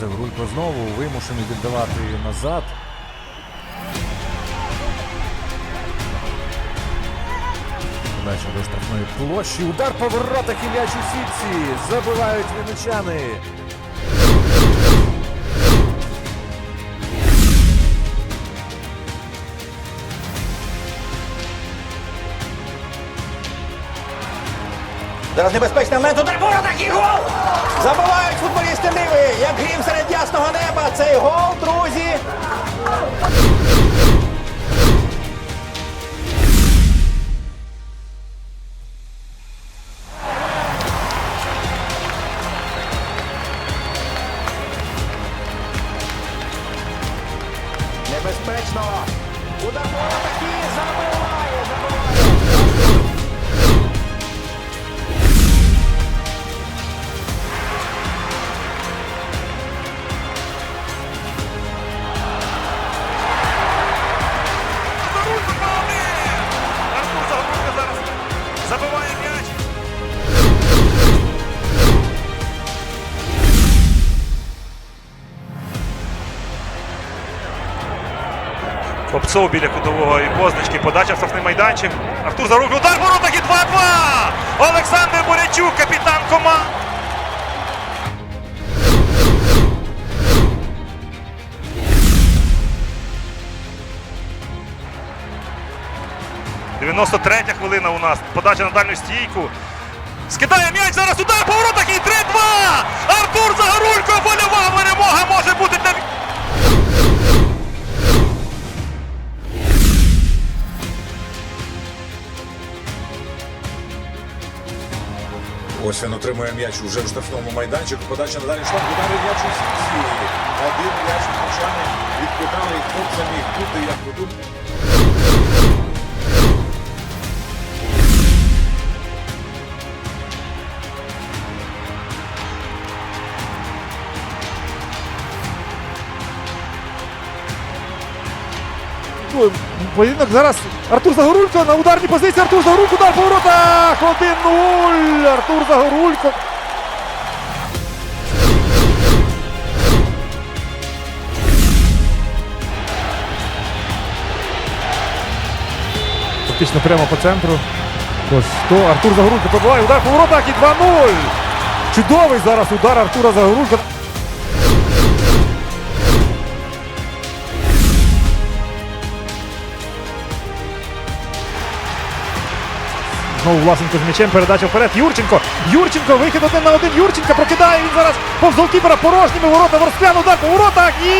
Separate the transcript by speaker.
Speaker 1: І Загорулько знову вимушений віддавати назад. Подача до штрафної площі. Удар по воротах сітці. Забивають вінничани.
Speaker 2: Зараз небезпечний момент. Удар по і гол! Забивають футболісти Ниви. Як грім серед ясного неба. Цей гол, друзі. Небезпечно. Удар
Speaker 3: Копцов біля кутового і позначки. Подача в штрафний майданчик. Артур Загорулько. Удар в воротах і 2-2! Олександр Борячук, капітан команди. – 93 хвилина у нас. Подача на дальню стійку. Скидає м'яч зараз удар по воротах і 3-2!
Speaker 4: Ось він отримує м'яч уже в штрафному майданчику. Подача на далі шлях. Удари м'яч у сітці. Один м'яч мовчани відкидали і хлопця міг бути як тут.
Speaker 5: Поєдинок зараз Артур Загорулько на ударній позиції. Артур Загорулько удар по воротах. 1-0. Артур Загорулько. Фактично прямо по центру. Ось то Артур Загорулько пробиває удар по воротах і 2-0. Чудовий зараз удар Артура Загорулько. Знову Власенко з м'ячем, передача вперед. Юрченко. Юрченко, вихід один на один. Юрченко прокидає. Він зараз повз голкіпера порожніми ворота. Ворсклян удар по воротах і